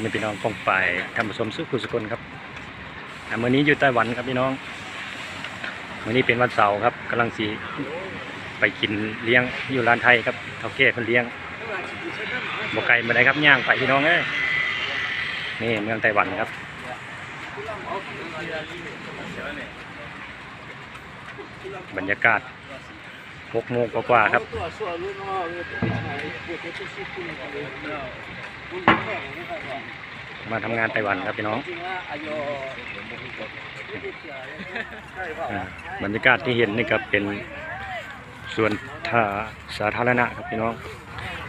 แม่พี่น้องกองไปทำผสมสุขุสุกนครับอ่ามื้อนี้อยู่ไต้หวันครับพี่น้องเมื้อนี้เป็นวันเสาร์ครับกำลังสีไปกินเลี้ยงอยู่ร้านไทยครับเท่าแก่เพิ่นเลี้ยงบ่ไกลมาได้ครับย่างไปพี่น้องเอ้ยนี่เมืองไต้หวันครับบรรยากาศ6โมงกว่าๆครับ มาทำงานไต้หวันครับพี่น้องอ่าบรรยากาศที่เห็นนี่ครับเป็นส่วนท่าสาธารณะครับพี่น้อง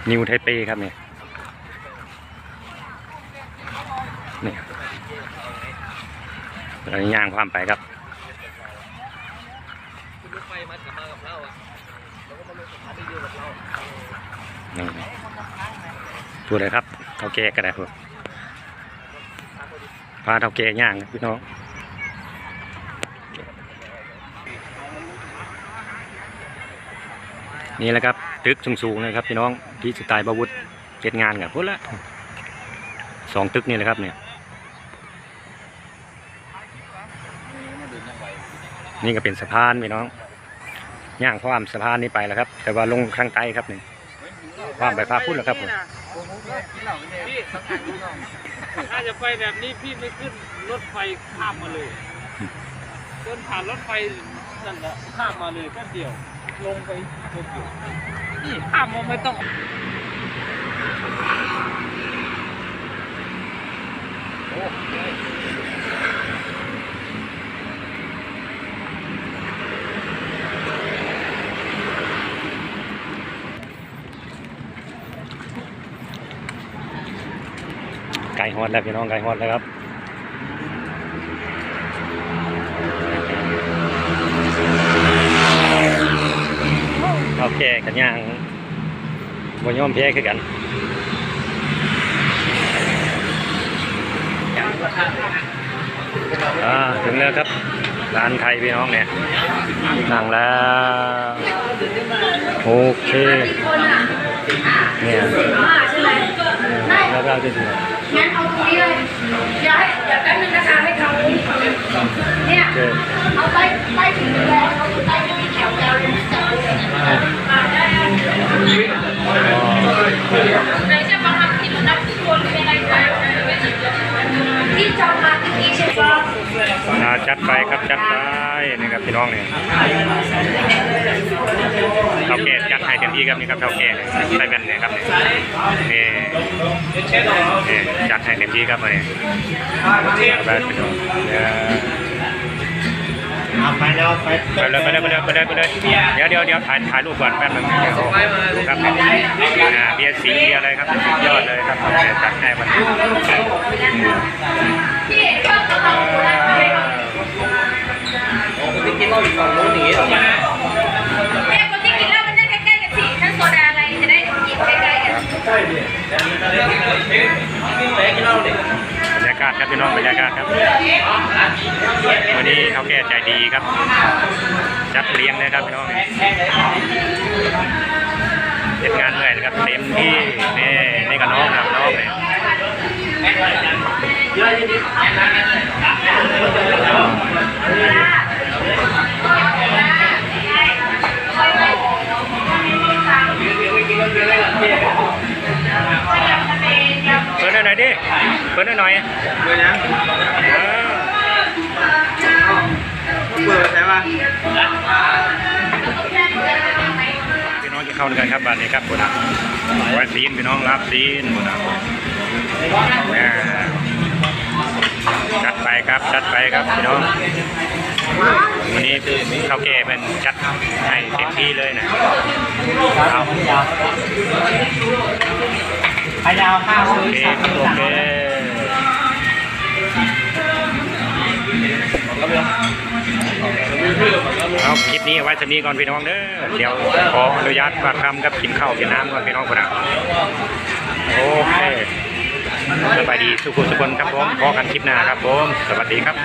นิวไทเปครับเนี่ยนี่เราย่างความไปครับนี่ พูดเลยครับเท่าแก่ก็ได้พูดพาเท่าแก่ย่างพี่น้องนี่แหละครับตึกสูงๆเลยครับพี่น้องที่สไตล์บาวุธเจ็ดงานกับพูดละสองตึกนี่แหละครับเนี่ยนี่ก็เป็นสะพานพี่น้องย่างข้ามสะพานนี้ไปแล้วครับ แต่ว่าลงข้างใต้ครับเนี่ย ความไปพาพุ่นแล้วครับผมพี่ถ้าจะไปแบบนี้พี่ไม่ขึ้นรถไฟข้ามมาเลยเดินผ่านรถไฟนั่นแหละข้ามมาเลยแค่เดียว ลงไปโตเกียวนี่ข้ามมาไม่ต้อง ก่ฮอดแล้วพี่น้องไก่ฮอดแล้วครับข้าวแก่กันย่างบนย่อมแพ้คือกันอ่าถึงแล้วครับร้านไทยพี่น้องเนี่ยนั่งแล้วโอเคเนี่ย เราจะถึงงั้นเอาตรงนี้เลยเดี๋ยวให้เดี๋ยวแป๊บนึงนะคะให้เขาเนี่ยเอาใต้ใต้ถึงแล้วเอาใต้ไม่มีแถวยาวเลยนะจับเลยอ่าได้ไหนจะมาทำที่นับที่คนเป็นอะไรที่จองมาตะกี้ใช่ปะอ่าจัดไปครับจัดไปนี่ครับพี่น้องเนี่ย แก่จัดให้เต็มที่ครับนี่ครับเท่าแก่ใส่แว่นเนี่ยครับนี่นี่นี่จัดให้เต็มที่ครับมาเนี่ยไปพี่น้องเดี๋ยวไปแล้วไปไปเลยไปเลยไปเลยไปเลยไปเลยเดี๋ยวเดี๋ยวเดี๋ยวถ่ายถ่ายรูปก่อนแป๊บนึงเดี๋ยวครับเบียร์สีเบียร์อะไรครับสุดยอดเลยครับเดี๋ยจัดให้วันนี้พี่ชอบกระเพราโบราณไหมไปกินเหล้าอยู่ฝั่งโน้นออกมาแม่ บรรยากาศครับพี่น้องบรรยากาศครับ วันนี้เท่าแก่ใจดีครับ จัดเลี้ยงเลยครับพี่น้องเจ็ดงานเหนื่อยนะครับเต็มที่นี่นี่กับน้องครับน้องเนี่ย เปิดหน่อยเบอร์ยังเออเบอร์ใช่ป่ะพี่น้องจะเข้าด้วยกันครับบ้านนี้ครับคุณอะไว้ซีนพี่น้องรับซีนคุณอะอ่าจัดไปครับจัดไปครับพี่น้องวันนี้ข้าวแก่เป็นจัดให้เต็มที่เลยนะเอายาวไปยาวข้าวโอเคครับโอเค ว้สำนี้ก่อนพี่น้องเด้อเดี๋ยวขออนุญาตฝากคำกับกินข้าวกินน้ำก่อนพี่น้องคนอะโอเคสบายดีทุกคนทุกคนครับผมพอกันคลิปหน้าครับผมสวัสดีครับ